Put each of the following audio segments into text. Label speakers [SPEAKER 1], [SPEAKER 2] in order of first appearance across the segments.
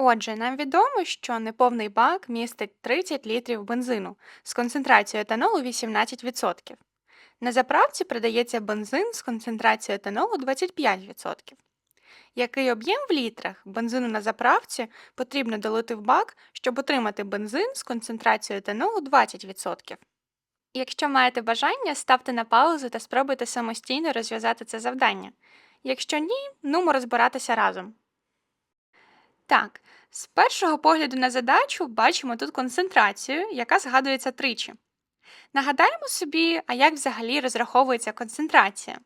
[SPEAKER 1] Отже, нам відомо, що неповний бак містить 30 літрів бензину з концентрацією етанолу 18%. На заправці продається бензин з концентрацією етанолу 25%. Який об'єм в літрах бензину на заправці потрібно долити в бак, щоб отримати бензин з концентрацією етанолу 20%? Якщо маєте бажання, ставте на паузу та спробуйте самостійно розв'язати це завдання. Якщо ні, нумо розбиратися разом. Так, з першого погляду на задачу бачимо тут концентрацію, яка згадується тричі. Нагадаємо собі, а як взагалі розраховується концентрація.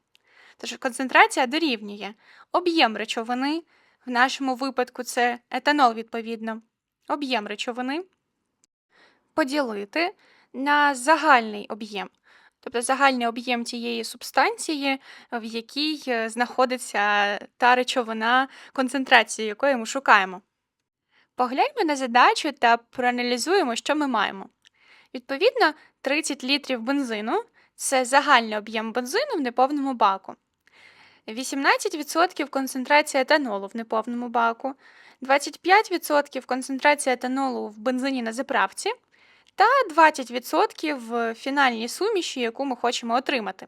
[SPEAKER 1] Тож концентрація дорівнює об'єм речовини, в нашому випадку це етанол, відповідно, об'єм речовини, поділити на загальний об'єм, тобто загальний об'єм тієї субстанції, в якій е, знаходиться та речовина, концентрацію якої ми шукаємо. Погляньмо на задачу та проаналізуємо, що ми маємо. Відповідно, 30 літрів бензину це загальний об'єм бензину в неповному баку. 18% концентрація етанолу в неповному баку, 25% концентрація етанолу в бензині на заправці та 20% в фінальній суміші, яку ми хочемо отримати.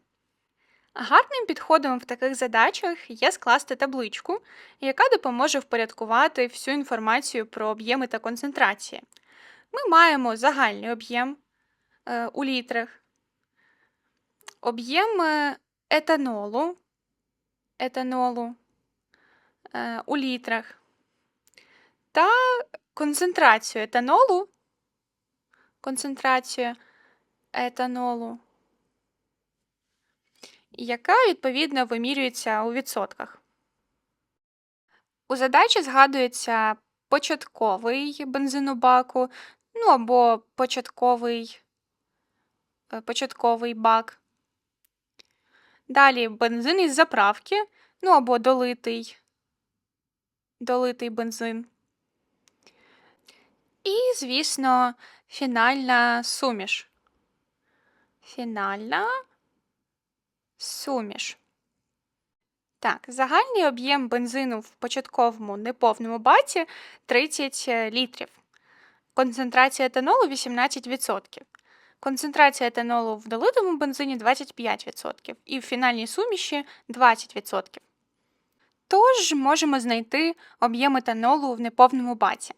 [SPEAKER 1] Гарним підходом в таких задачах є скласти табличку, яка допоможе впорядкувати всю інформацію про об'єми та концентрації. Ми маємо загальний об'єм е, у літрах, об'єм е, етанолу, етанолу е, у літрах та концентрацію етанолу, концентрацію етанолу яка відповідно вимірюється у відсотках. У задачі згадується початковий бензинобаку, ну або початковий, е, початковий бак. Далі бензин із заправки, ну або долитий, долитий бензин. І, звісно, фінальна суміш. Фінальна Суміш. Так, загальний об'єм бензину в початковому неповному баці 30 е, літрів. Концентрація етанолу 18%. Концентрація етанолу в долитому бензині 25% і в фінальній суміші 20%. Тож можемо знайти об'єм етанолу в неповному баці.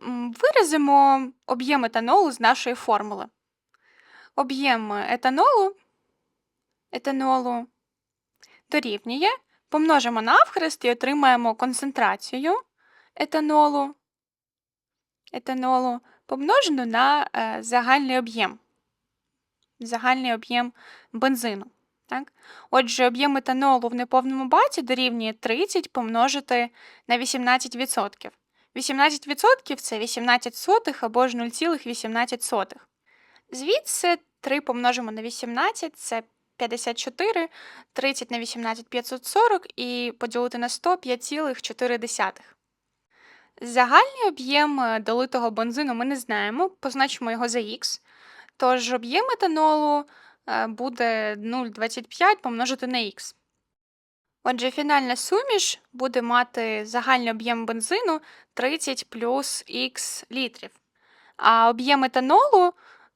[SPEAKER 1] Виразимо об'єм етанолу з нашої формули. Об'єм етанолу етанолу дорівнює, помножимо навхрест і отримаємо концентрацію етанолу етанолу помножену на е, загальний об'єм загальний об'єм бензину. Так? Отже, об'єм етанолу в неповному баці дорівнює 30 помножити на 18%. 18% це 18 сотих або ж 0,18. Звідси 3 помножимо на 18 це 54, 30 на 18 540 і поділити на 100 5,4. Загальний об'єм е, долитого бензину ми не знаємо, позначимо його за х. Тож об'єм етанолу е, буде 0,25 помножити на х. Отже, фінальна суміш буде мати загальний об'єм бензину 30 плюс х літрів. А об'єм етанолу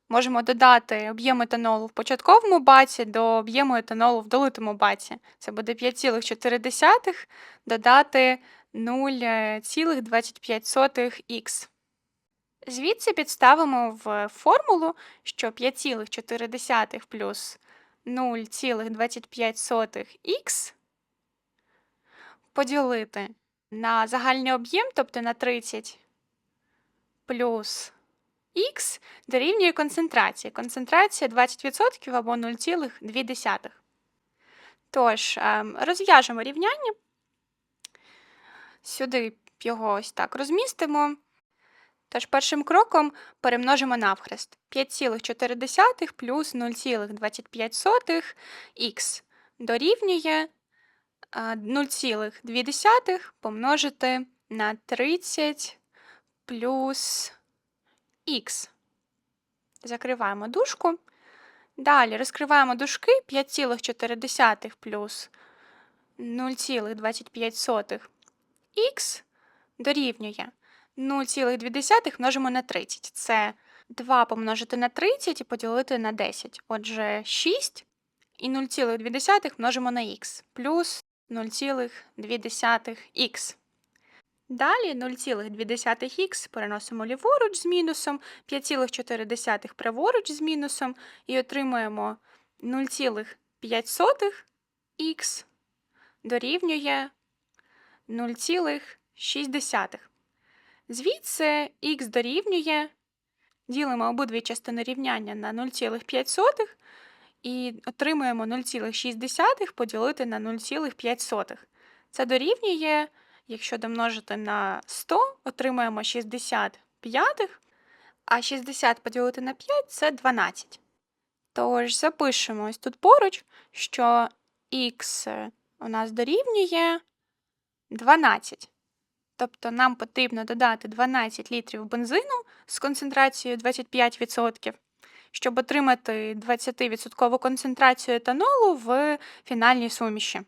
[SPEAKER 1] Можемо додати об'єм етанолу в початковому баці до об'єму етанолу в долитому баці. Це буде 5,4 додати 0,25х. Звідси підставимо в формулу, що 5,4 плюс 0,25х поділити на загальний об'єм, тобто на 30 плюс Х дорівнює концентрації. Концентрація 20% або 0,2. Тож, ем, розв'яжемо рівняння. Сюди його ось так розмістимо. Тож, першим кроком перемножимо навхрест 5,4 плюс 0,25х дорівнює 0,2 е, помножити на 30 плюс х. Закриваємо дужку. Далі розкриваємо дужки 5,4 плюс 0,25х дорівнює 0,2 множимо на 30. Це 2 помножити на 30 і поділити на 10. Отже, 6 і 0,2 множимо на х плюс 0,2х. Далі 0,2х переносимо ліворуч з мінусом, 5,4 праворуч з мінусом і отримуємо 0,5х дорівнює 0,6. Звідси х дорівнює, ділимо обидві частини рівняння на 0,5 і отримуємо 0,6 поділити на 0,5. Це дорівнює, якщо домножити на 100, отримаємо 65, а 60 поділити на 5 це 12. Тож запишемо ось тут поруч, що х у нас дорівнює 12. Тобто нам потрібно додати 12 літрів бензину з концентрацією 25%, щоб отримати 20% концентрацію етанолу в фінальній суміші.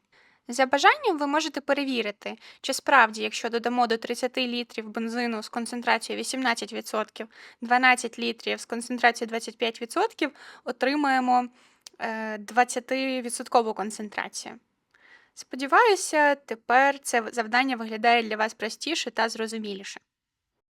[SPEAKER 1] За бажанням ви можете перевірити, чи справді, якщо додамо до 30 літрів бензину з концентрацією 18%, 12 літрів з концентрацією 25%, отримаємо е, 20% концентрацію. Сподіваюся, тепер це завдання виглядає для вас простіше та зрозуміліше.